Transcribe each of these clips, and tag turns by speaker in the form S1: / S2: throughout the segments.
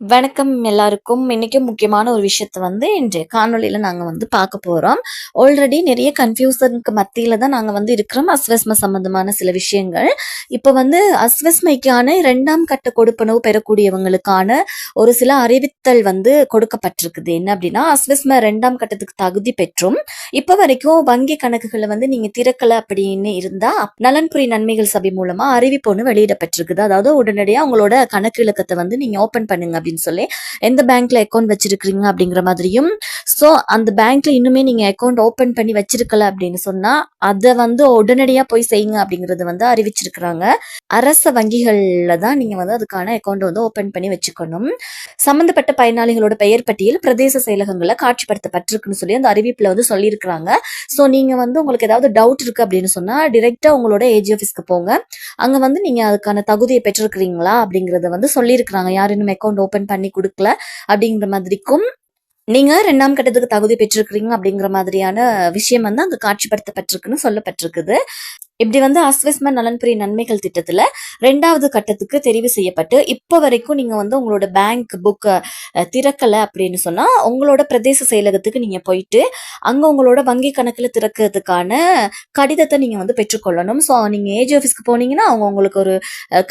S1: வணக்கம் எல்லாருக்கும். இன்றைக்கும் முக்கியமான ஒரு விஷயத்த வந்து இன்றைய காணொலியில் நாங்கள் வந்து பார்க்க போகிறோம் ஆல்ரெடி நிறைய கன்ஃபியூசனுக்கு மத்தியில் தான் நாங்கள் வந்து இருக்கிறோம். அஸ்வஸ்ம சம்பந்தமான சில விஷயங்கள். இப்போ வந்து அஸ்வஸ்மைக்கான இரண்டாம் கட்ட கொடுப்பனவு பெறக்கூடியவங்களுக்கான ஒரு சில அறிவித்தல் வந்து கொடுக்கப்பட்டிருக்குது. என்ன அப்படின்னா அஸ்வஸ்ம ரெண்டாம் கட்டத்துக்கு தகுதி பெற்றும். இப்போ வரைக்கும் வங்கி கணக்குகளை வந்து நீங்கள் திறக்கலை அப்படின்னு இருந்தால் நலன்புரி நன்மைகள் சபை மூலமாக அறிவிப்பு ஒன்று வெளியிடப்பட்டிருக்குது. அதாவது உடனடியாக உங்களோட கணக்கு இலக்கத்தை வந்து நீங்கள் ஓப்பன் பண்ணுங்க அப்படின்னு சொல்லி எந்த பேங்க்ல அக்கௌண்ட் வச்சிருக்கிறீங்க அப்படிங்கிற மாதிரியும் ஸோ அந்த பேங்க்ல இன்னுமே நீங்க அக்கௌண்ட் ஓபன் பண்ணி வச்சிருக்கல அப்படின்னு சொன்னா அதை வந்து உடனடியா போய் செய்யுங்க அப்படிங்கறது வந்து அறிவிச்சிருக்கிறாங்க. அரச வங்கிகள்ல தான் நீங்க வந்து அதுக்கான அக்கௌண்ட் வந்து ஓபன் பண்ணி வச்சுக்கணும். சம்பந்தப்பட்ட பயனாளிகளோட பெயர் பட்டியல் பிரதேச செயலகங்களை காட்சிப்படுத்தப்பட்டிருக்குன்னு சொல்லி அந்த அறிவிப்புல வந்து சொல்லியிருக்கிறாங்க. ஸோ நீங்க வந்து உங்களுக்கு ஏதாவது டவுட் இருக்கு அப்படின்னு சொன்னா டிரெக்டா உங்களோட ஏஜி ஆஃபீஸ்க்கு போங்க. அங்க வந்து நீங்க அதுக்கான தகுதியை பெற்றிருக்கிறீங்களா அப்படிங்கறத வந்து சொல்லியிருக்கிறாங்க. யாரும் இன்னும் அக்கௌண்ட் ஓபன் பண்ணி கொடுக்கல அப்படிங்கிற மாதிரிக்கும் நீங்க ரெண்டாம் கட்டத்துக்கு தகுதி பெற்றிருக்கிறீங்க அப்படிங்கிற மாதிரியான விஷயம் வந்து அங்க காட்சிப்படுத்தப்பட்டிருக்குன்னு சொல்லப்பட்டிருக்குது. இப்படி வந்து அஸ்வஸ்ம நலன்புரி நன்மைகள் திட்டத்தில் ரெண்டாவது கட்டத்துக்கு தெரிவு செய்யப்பட்டு இப்போ வரைக்கும் நீங்கள் வந்து உங்களோட பேங்க் புக்கை திறக்கலை அப்படின்னு சொன்னால் உங்களோட பிரதேச செயலகத்துக்கு நீங்கள் போயிட்டு அங்கே உங்களோட வங்கி கணக்கில் திறக்கிறதுக்கான கடிதத்தை நீங்கள் வந்து பெற்றுக்கொள்ளணும். ஸோ நீங்கள் ஏஜ் ஆஃபீஸ்க்கு போனீங்கன்னா அவங்க உங்களுக்கு ஒரு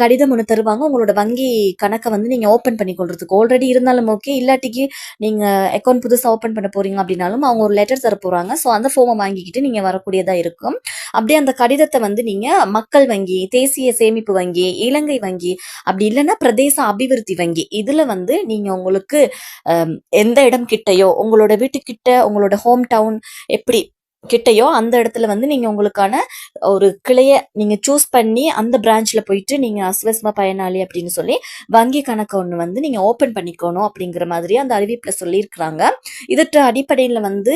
S1: கடிதம் ஒன்று தருவாங்க. உங்களோட வங்கி கணக்கை வந்து நீங்கள் ஓப்பன் பண்ணி கொள்றதுக்கு ஆல்ரெடி இருந்தாலும் ஓகே இல்லாட்டிக்கு நீங்கள் அக்கௌண்ட் புதுசாக ஓப்பன் பண்ண போகிறீங்க அப்படின்னாலும் அவங்க ஒரு லெட்டர் தர போகிறாங்க ஸோ அந்த ஃபார்மை வாங்கிக்கிட்டு நீங்கள் வரக்கூடியதாக இருக்கும். அப்படியே அந்த கடிதத்தை வந்து நீங்க மக்கள் வங்கி தேசிய சேமிப்பு வங்கி இலங்கை வங்கி அப்படி இல்லைன்னா பிரதேச அபிவிருத்தி வங்கி இதுல வந்து நீங்க உங்களுக்கு எந்த இடம் கிட்டயோ உங்களோட வீட்டுக்கிட்ட உங்களோட ஹோம் டவுன் எப்படி கிட்டையோ அந்த இடத்துல வந்து நீங்கள் உங்களுக்கான ஒரு கிளையை நீங்கள் சூஸ் பண்ணி அந்த பிரான்ச்சில் போயிட்டு நீங்கள் அஸ்வஸ்ம பயனாளி அப்படின்னு சொல்லி வங்கி கணக்கு ஒன்று வந்து நீங்கள் ஓப்பன் பண்ணிக்கணும் அப்படிங்கிற மாதிரி அந்த அறிவிப்பில் சொல்லியிருக்கிறாங்க. இதற்கு அடிப்படையில் வந்து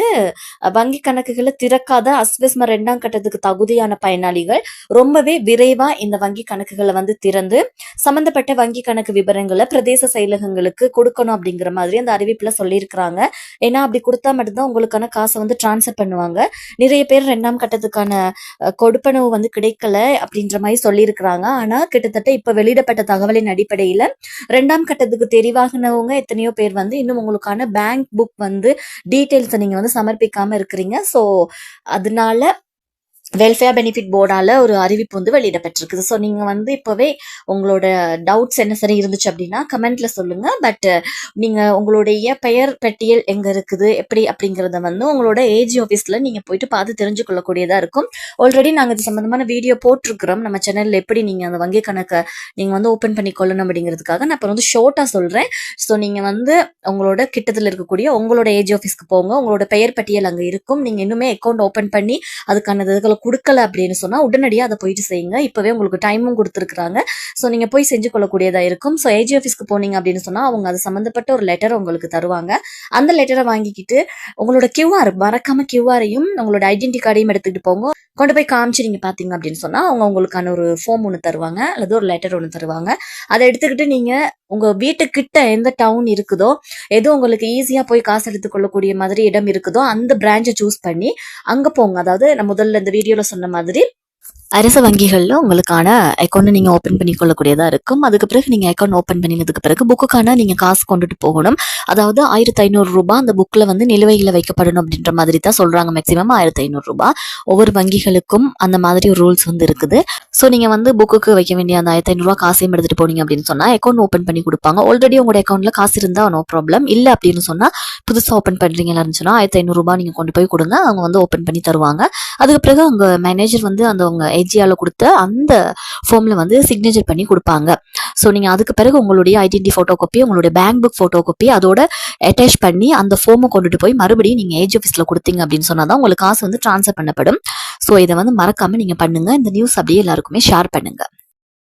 S1: வங்கி கணக்குகளை திறக்காத அஸ்வஸ்ம ரெண்டாம் கட்டத்துக்கு தகுதியான பயனாளிகள் ரொம்பவே விரைவாக இந்த வங்கி கணக்குகளை வந்து திறந்து சம்மந்தப்பட்ட வங்கி கணக்கு விவரங்களை பிரதேச செயலகங்களுக்கு கொடுக்கணும் அப்படிங்கிற மாதிரி அந்த அறிவிப்பில் சொல்லியிருக்கிறாங்க. ஏன்னா அப்படி கொடுத்தா மட்டும்தான் உங்களுக்கான காசை வந்து டிரான்ஸ்ஃபர் பண்ணுவாங்க. நிறைய பேர் ரெண்டாம் கட்டத்துக்கான கொடுப்பனவு வந்து கிடைக்கல அப்படின்ற மாதிரி சொல்லியிருக்கிறாங்க. ஆனா கிட்டத்தட்ட இப்ப வெளியிடப்பட்ட தகவலின் அடிப்படையில ரெண்டாம் கட்டத்துக்கு தெரிவாகினவங்க எத்தனையோ பேர் வந்து இன்னும் உங்களுக்கான பேங்க் புக் வந்து டீட்டெயில்ஸை நீங்க வந்து சமர்ப்பிக்காம இருக்கிறீங்க. ஸோ அதனால வெல்ஃபேர் பெனிஃபிட் போர்டால ஒரு அறிவிப்பு வந்து வெளியிடப்பட்டிருக்குது. ஸோ நீங்கள் வந்து இப்போவே உங்களோட டவுட்ஸ் என்ன சரி இருந்துச்சு அப்படின்னா கமெண்ட்ல சொல்லுங்க. பட் நீங்கள் உங்களுடைய பெயர் பட்டியல் எங்க இருக்குது எப்படி அப்படிங்கிறத வந்து உங்களோட ஏஜி ஆஃபீஸில் நீங்கள் போயிட்டு பார்த்து தெரிஞ்சுக்கொள்ளக்கூடியதாக இருக்கும். ஆல்ரெடி நாங்கள் இது சம்மந்தமான வீடியோ போட்டிருக்கிறோம். நம்ம சேனலில் எப்படி நீங்கள் அந்த வங்கி கணக்கை நீங்கள் வந்து ஓப்பன் பண்ணி கொள்ளணும் அப்படிங்கிறதுக்காக நான் அப்புறம் வந்து ஷோர்ட்டாக சொல்கிறேன் ஸோ நீங்கள் வந்து உங்களோட கிட்டத்தில் இருக்கக்கூடிய உங்களோட ஏஜி ஆஃபீஸ்க்கு போங்க. உங்களோட பெயர் பட்டியல் அங்கே இருக்கும். நீங்கள் இன்னுமே அக்கௌண்ட் ஓப்பன் பண்ணி அதுக்கான இதுகளை கொடுக்கல அப்படின்னு சொன்னா உடனடியாக அதை போயிட்டு செய்யுங்க. இப்பவே உங்களுக்கு டைமும் கொடுத்துருக்காங்க ஸோ நீங்க போய் செஞ்சு கொள்ளக்கூடியதா இருக்கும் ஸோ ஏஜி ஆஃபீஸ்க்கு போனீங்க அப்படின்னு சொன்னா அவங்க அது சம்பந்தப்பட்ட ஒரு லெட்டர் உங்களுக்கு தருவாங்க. அந்த லெட்டரை வாங்கிக்கிட்டு உங்களோட கியூஆர் மறக்காம கியூஆரையும் உங்களோட ஐடென்டி கார்டையும் எடுத்துக்கிட்டு போங்க. கொண்டு போய் காமிச்சு நீங்க பாத்தீங்க அப்படின்னு சொன்னா அவங்க உங்களுக்கான ஒரு ஃபார்ம் ஒன்று தருவாங்க. அல்லது ஒரு லெட்டர் ஒன்று தருவாங்க. அதை எடுத்துக்கிட்டு நீங்க உங்க வீட்டுக்கிட்ட எந்த டவுன் இருக்குதோ எது உங்களுக்கு ஈஸியா போய் காசு எடுத்துக்கொள்ளக்கூடிய மாதிரி இடம் இருக்குதோ அந்த பிரான்ச்சை சூஸ் பண்ணி அங்க போங்க. அதாவது நான் முதல்ல இந்த வீடியோல சொன்ன மாதிரி அரசு வங்கிகளில் உங்களுக்கான அக்கௌண்ட்டை நீங்கள் ஓப்பன் பண்ணி கொள்ளக்கூடியதாக இருக்கும். அதுக்கு பிறகு நீங்கள் அக்கௌண்ட் ஓப்பன் பண்ணினதுக்கு பிறகு புக்குக்கான நீங்கள் காசு கொண்டுட்டு போகணும். அதாவது ஆயிரத்தி ஐநூறு ரூபாய் அந்த புக்கில் வந்து நிலுவையில் வைக்கப்படணும் அப்படின்ற மாதிரி தான் சொல்கிறாங்க மேக்ஸிமம் ஆயிரத்தி ஐநூறு ரூபாய். ஒவ்வொரு வங்கிகளுக்கும் அந்த மாதிரி ஒரு ரூல்ஸ் வந்து இருக்குது. ஸோ நீங்கள் வந்து புக்குக்கு வைக்க வேண்டிய அந்த ஆயிரத்தி ஐநூறுரூவா காசையும் எடுத்துகிட்டு போனீங்க அப்படின்னு சொன்னால் அக்கௌண்ட் ஓப்பன் பண்ணி கொடுப்பாங்க. ஆல்ரெடி உங்களோட அக்கௌண்ட்டில் காசு இருந்தால் நோ ப்ராப்ளம் இல்லை அப்படின்னு சொன்னால் புதுசாக ஓப்பன் பண்ணுறீங்களா இருந்துச்சுன்னா ஆயிரத்தி ஐநூறுரூபா நீங்கள் கொண்டு போய் கொடுங்க. அவங்க வந்து ஓப்பன் பண்ணி தருவாங்க. அதுக்கு பிறகு உங்கள் மேனேஜர் வந்து அந்த உங்கள் ஐஜியாவில் கொடுத்த அந்த ஃபார்மில் வந்து சிக்னேச்சர் பண்ணி கொடுப்பாங்க. ஸோ நீங்கள் அதுக்கு பிறகு உங்களுடைய ஐடென்டி ஃபோட்டோ காப்பி உங்களுடைய பேங்க் புக் ஃபோட்டோ காப்பி அதோட அட்டாச் பண்ணி அந்த ஃபார்மை கொண்டுட்டு போய் மறுபடியும் நீங்கள் ஏஜ் ஆஃபீஸில் கொடுத்தீங்க அப்படின்னு சொன்னாதான் உங்களுக்கு காசு வந்து ட்ரான்ஸ்ஃபர் பண்ணப்படும். ஸோ இதை வந்து மறக்காமல் நீங்க பண்ணுங்க. இந்த நியூஸ் அப்படியே எல்லாருக்குமே ஷேர் பண்ணுங்க.